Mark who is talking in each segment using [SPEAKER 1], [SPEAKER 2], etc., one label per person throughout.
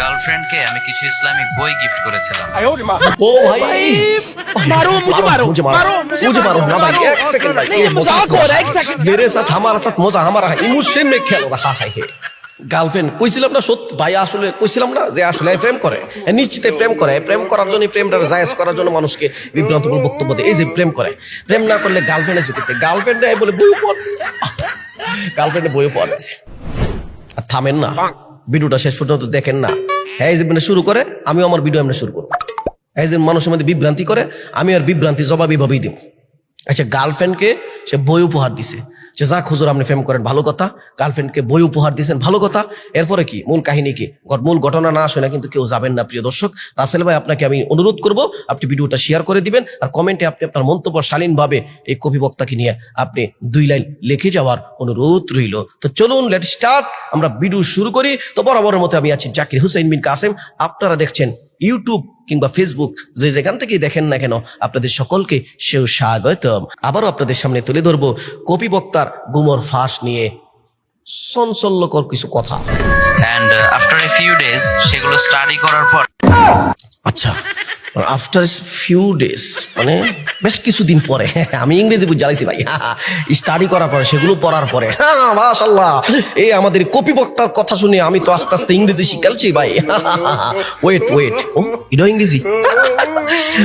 [SPEAKER 1] গার্লফ্রেন্ডকে আমি কিছু ইসলামিক বই গিফট করেছিলাম
[SPEAKER 2] ओ भाई
[SPEAKER 3] मारो, मुझे मारो,
[SPEAKER 2] मुझे मारो
[SPEAKER 3] मारो, मुझे
[SPEAKER 2] मुझे मारो
[SPEAKER 3] मारो,
[SPEAKER 2] ना भाई
[SPEAKER 3] मारो।
[SPEAKER 2] एक सेकंड भाई
[SPEAKER 3] नहीं,
[SPEAKER 2] ये
[SPEAKER 3] मजाक
[SPEAKER 2] मजाक
[SPEAKER 3] हो रहा है, एक सेकंड।
[SPEAKER 2] मेरे साथ हमारा साथ मजा हमारा है इमोशन में खेल रहा है ये গার্লফ্রেন্ড কইছিলাম না সত্যি ভাই আসলে কইছিলাম না যে আসলে প্রেম করে এ নিশ্চিত প্রেম করে প্রেম করার জন্য প্রেমটা জায়েজ করার জন্য মানুষকে বিভ্রান্তমূলক বক্তব্য দেয় এই যে প্রেম করে প্রেম না করলে গার্লফ্রেন্ড আছে করতে গার্লফ্রেন্ড বলে বই পড়ছে গার্লফ্রেন্ডে বই পড়ছে আর থামেন না ভিডিওটা শেষ পর্যন্ত দেখেন না হ্যাঁ মানে শুরু করে, আমিও আমার ভিডিও এমনি শুরু করব। হ্যাঁ মানুষের মধ্যে বিভ্রান্তি করে, আমি আর বিভ্রান্তি জবাব এইভাবেই দিব। আচ্ছা গার্লফ্রেন্ডকে সে বই উপহার দিছে। যে যাক হুজুর আপনি ফেম করেন, ভালো কথা। গার্লফ্রেন্ডকে বই উপহার দিয়েছেন, ভালো কথা। এরপরে কি? মূল কাহিনী কি? মূল ঘটনা না আসে না কিন্তু কেউ যাবেন না, প্রিয় দর্শক। রাসেল ভাই, আপনাকে আমি অনুরোধ করব, আপনি ভিডিওটা শেয়ার করে দিবেন আর কমেন্টে আপনি আপনার মন্তব্য শালীনভাবে এই কবি বক্তাকে নিয়ে আপনি দুই লাইন লিখে যাওয়ার অনুরোধ রইল। তো চলুন লেট স্টার্ট আমরা ভিডিও শুরু করি। তো বরাবরের মতো আমি আছি জাকির হুসেন বিন কাসেম। আপনারা দেখছেন ইউটিউব কিংবা ফেসবুক যে যেখান থেকেই দেখেন না কেন আপনাদের সকলকে সেও স্বাগতম আবারও আপনাদের সামনে তুলে ধরবো কপি বক্তার গুমর ফাঁস নিয়ে সঞ্চল্যকর কিছু কথা।
[SPEAKER 1] And after a few days সেগুলো স্টাডি করার পর
[SPEAKER 2] আচ্ছা। আফটার ফিউ ডেজ মানে বেশ কিছুদিন পরে আমি ইংরেজি বুঝ জ্বালাইছি ভাই স্টাডি করার পরে সেগুলো পড়ার পরে হ্যাঁ মাশাল্লাহ এই আমাদের কপি বক্তার কথা শুনে আমি তো আস্তে আস্তে ইংরেজি শিখালছি ভাই ওয়েট ওয়েট ও এটাও ইংরেজি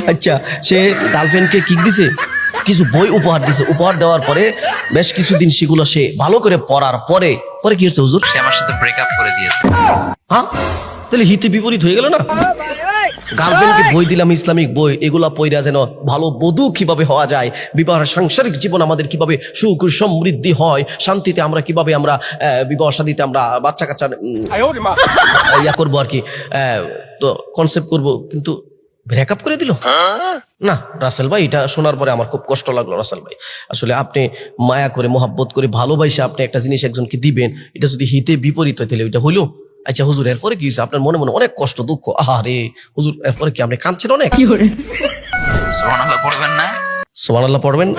[SPEAKER 2] আচ্ছা সে গার্লফ্রেন্ডকে কিক দিছে কিছু বই উপহার দিছে উপহার দেওয়ার পরে বেশ কিছুদিন সেগুলো সে ভালো করে পড়ার পরে পরে কি হচ্ছে হুজুর?
[SPEAKER 1] সে আমার সাথে ব্রেকআপ করে দিয়েছে।
[SPEAKER 2] হ্যাঁ? তাহলে হিতে বিপরীত হয়ে গেল না? গার্লফ্রেন্ডকে বই দিলাম ইসলামিক বই এগুলা পইরা যেন ভালো বধূ কীভাবে হওয়া যায় বিবাহ সাংসারিক জীবন আমাদের কীভাবে সুখ সমৃদ্ধি হয় শান্তিতে আমরা কীভাবে আমরা আহ, বিবাহ শাদিতে আমরা বাচ্চা কাচ্চা ইয়া করব আর কি তো কনসেপ্ট করব কিন্তু ব্রেকআপ করে দিল? না রাসেল ভাই এটা শোনার পরে আমার খুব কষ্ট লাগল রাসেল ভাই। আসলে আপনি মায়া করে মোহাব্বত করে ভালোবাসে আপনি একটা জিনিস একজনকে দিবেন এটা যদি হিতে বিপরীত হয় তাহলে ওইটা হইল? আচ্ছা হুজুর এরপরে কি আপনার মনে মনে অনেক কষ্ট দুঃখ। আরে হুজুর এরপরে কি আপনি কাঁদছেন অনেক?
[SPEAKER 1] সুবহানাল্লাহ পড়বেন না?
[SPEAKER 2] সোমান পড়বেন?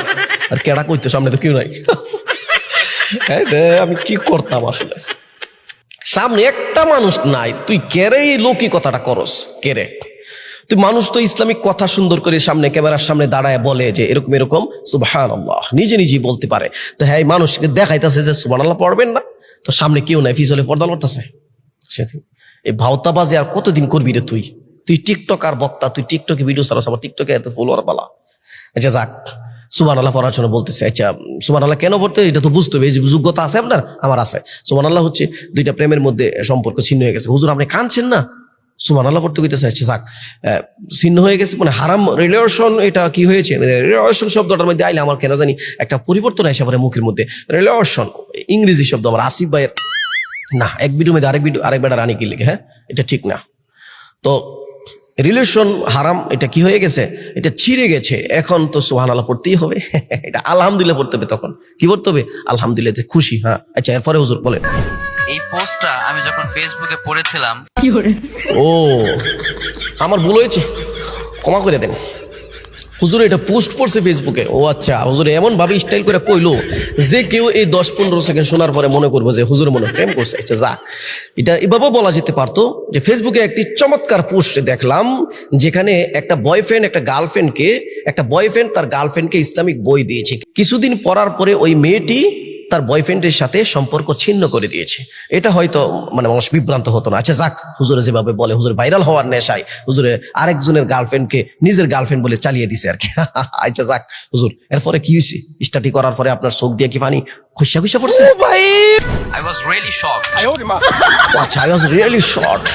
[SPEAKER 2] আর কেডা কইতো সামনে তো কেউ নাই। রে, আমি কি করতাম আসলে? সামনে একটা মানুষ নাই। তুই কেরে লৌকিক কথাটা করস? কেরে? তুই মানুষ তো ইসলামিক কথা সুন্দর করে সামনে ক্যামেরার সামনে দাঁড়ায় বলে যে এরকম এরকম। সুবাহান আল্লাহ নিজে নিজেই বলতে পারে। তো হ্যাঁ এই মানুষকে দেখাইতেছে যে সুবান আল্লাহ পড়বেন না। তো সামনে কেউ নাই ফিজলে পর্দা লড়তেছে। এই ভাওতাবাজি আর কতদিন করবি রে তুই? তুই টিকটক আর বক্তা, তুই টিকটকে ভিডিও আমার টিকটকে এত ফলোয়ার পালা আচ্ছা যাক সুবান আল্লাহ পড়ার জন্য বলতেছে। আচ্ছা সুবান আল্লাহ কেন পড়তে? এটা তো বুঝতে হবে যোগ্যতা আছে আপনার, আমার আছে। সুবান আল্লাহ হচ্ছে দুইটা প্রেমের মধ্যে সম্পর্ক ছিন্ন হয়ে গেছে। হুজুর, আপনি কাঁদছেন না? সুমান আল্লাহ পড়তে কইতেছে আচ্ছা যাক ছিন্ন হয়ে গেছে মানে হারাম রিলেশন এটা কি হয়েছে? রিলেশন শব্দটার মধ্যে আইলে আমার কেন জানি একটা পরিবর্তন আসে পরে মুখের মধ্যে। রিলেশন ইংরেজি শব্দ আমার, আসিফ ভাইয়ের না এক ভিডিও মধ্যে আরেক ভিডিও আরেক বেটা রানী কি লিখে হ্যাঁ? এটা ঠিক না। তো রিলেশন হারাম এটা কি হয়ে গেছে? এটা ছিঁড়ে গেছে। এখন তো সোহান আল্লাহ পড়তেই হবে। এটা আলহামদুলিল্লাহ পড়তে হবে তখন। কি পড়তে হবে? আলহামদুলিল্লাহ যে খুশি হ্যাঁ? আচ্ছা এরপরে হুজুর বলেন।
[SPEAKER 1] এই পোস্টটা আমি যখন ফেসবুকে পড়েছিলাম কি
[SPEAKER 2] ও আমার ভুল হয়েছে। ক্ষমা করে দেন। হুজুর, এটা পোস্ট করছে ফেসবুকে ও আচ্ছা হুজুর, এমন ভাবে স্টাইল করে কইলো যে কেউ এই দশ পনেরো সেকেন্ড শোনার পরে মনে করব যে হুজুর মনে প্রেম করছে। আচ্ছা যা এটা এভাবে বলা যেতে পারতো যে ফেসবুকে একটি চমৎকার পোস্ট দেখলাম যেখানে একটা বয়ফ্রেন্ড একটা গার্লফ্রেন্ডকে একটা বয়ফ্রেন্ড তার গার্লফ্রেন্ডকে ইসলামিক বই দিয়েছে। কিছুদিন পড়ার পরে ওই মেয়েটি তার বয়ফ্রেন্ডের সাথে সম্পর্ক ছিন্ন করে দিয়েছে। এটা হয়তো মানে মানুষ বিভ্রান্ত হতো না। আচ্ছা যাক হুজুরে যেভাবে বলে হুজুর ভাইরাল হওয়ার নেশায় হুজুরে আরেকজনের গার্লফ্রেন্ডকে নিজের গার্লফ্রেন্ড বলে চালিয়ে দিছে আর কি। আচ্ছা যাক হুজুর এরপরে কি হয়েছে? স্টাডি করার পরে আপনার চোখ দিয়ে কি পানি খুশা খুশা পড়ছে?
[SPEAKER 1] আই ওয়াজ রিয়েলি শক
[SPEAKER 2] ও আচ্ছা আই ওয়াজ রিয়েলি শর্ট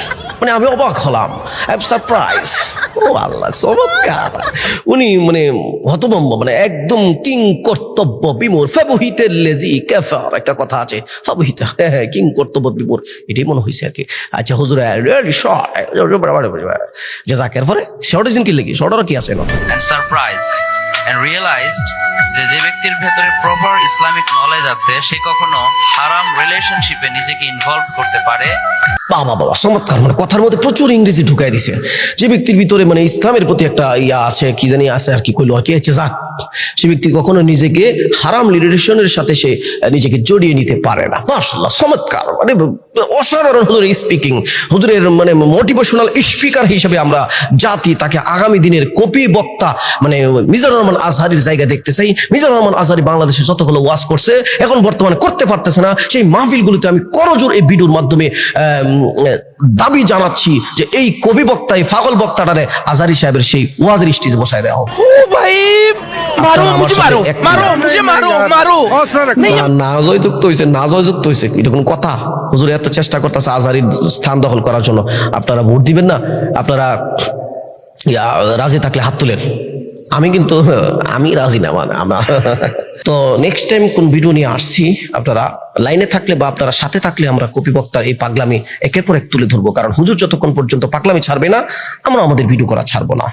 [SPEAKER 2] মানে আমি অবাক হলাম। আই এম সারপ্রাইজ ও আল্লাহ, চমৎকার। উনি মানে হতভম্ব মানে একদম কিং কর্তব্য লেজি ক্যাফার একটা কথা আছে। হ্যাঁ হ্যাঁ কিং কর্তব্য এটাই মনে হয়েছে আর কি। আচ্ছা হুজুর যে পরে? লেগে? শর্টের কি আছে
[SPEAKER 1] সারপ্রাইজড অ্যান্ড রিয়েলাইজড যে যে ব্যক্তির ভেতরে প্রপার ইসলামিক নলেজ আছে, সে কখনো হারাম রিলেশনশিপে নিজেকে ইনভলভ করতে পারে
[SPEAKER 2] বাবা বাবা, চমৎকার মানে কথার মধ্যে প্রচুর ইংরেজি ঢুকাই দিছে। যে ব্যক্তির ভিতরে মানে ইসলামের প্রতি একটা ইয়া আছে, কি জানি আছে আর কি কইলো, আর কি, হচ্ছে যাক সে ব্যক্তি কখনো নিজেকে হারাম লিডারেশনের সাথে সে নিজেকে জড়িয়ে নিতে পারে না। মাশাল্লাহ চমৎকার মানে অসাধারণ হুজুর স্পিকিং হুজুরের মানে মোটিভেশনাল স্পিকার হিসেবে আমরা জাতি তাকে আগামী দিনের কপি বক্তা মানে মিজানুর রহমান আজহারির জায়গা দেখতে চাই। মিজানুর রহমান আজহারি বাংলাদেশে যতগুলো ওয়াজ করছে, এখন বর্তমানে করতে পারতেছে না। সেই মাহফিলগুলোতে আমি করজোর এই ভিডিওর মাধ্যমে দাবি জানাচ্ছি যে এই কবি বক্তা এই ফাগল বক্তাটারে আজারি সাহেবের সেই ওয়াজ স্টেজে বসায় দেওয়া হোক।
[SPEAKER 3] ভাই মারো মুঝে
[SPEAKER 2] মারো মারো মুঝে মারো মারো। নাজয়যুক্ত হইছে নাজয়যুক্ত হইছে। এটা কোন কথা? হুজুর এত চেষ্টা করতেছে আজারির স্থান দখল করার জন্য। আপনারা ভোট দিবেন না? আপনারা রাজি থাকলে হাত তুলেন। আমি কিন্তু, আমি রাজি না মানে আমরা। তো নেক্সট টাইম কোন ভিডিও নিয়ে আসছি, আপনারা লাইনে থাকলে বা আপনারা সাথে থাকলে আমরা কপি বক্তার এই পাগলামি একের পর এক তুলে ধরবো। কারণ হুজুর যতক্ষণ পর্যন্ত পাগলামি ছাড়বে না, আমরা আমাদের ভিডিও করা ছাড়বো না।